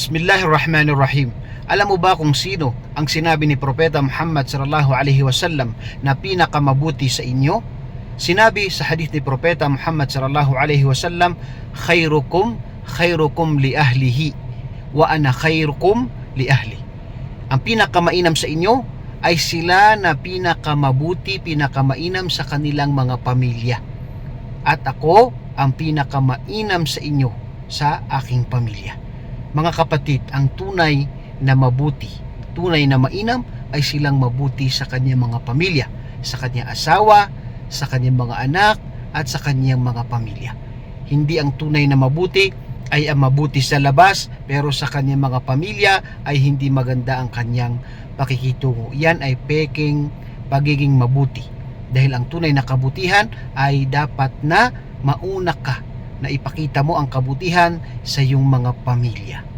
Bismillahirrahmanirrahim. Alam mo ba kung sino ang sinabi ni Propeta Muhammad sallallahu alaihi wasallam na pinakamabuti sa inyo? Sinabi sa hadith ni Propeta Muhammad sallallahu alaihi wasallam, "Khairukum khairukum li ahlihi wa ana khairukum li ahli." Ang pinakamainam sa inyo ay sila na pinakamabuti, pinakamainam sa kanilang mga pamilya. At ako ang pinakamainam sa inyo sa aking pamilya. Mga kapatid, ang tunay na mabuti, tunay na mainam ay silang mabuti sa kanyang mga pamilya, sa kanyang asawa, sa kanyang mga anak, at sa kanyang mga pamilya. Hindi ang tunay na mabuti ay ang mabuti sa labas, pero sa kanyang mga pamilya ay hindi maganda ang kanyang pakikitungo. Yan ay peking pagiging mabuti. Dahil ang tunay na kabutihan ay dapat na mauna ka na ipakita mo ang kabutihan sa iyong mga pamilya.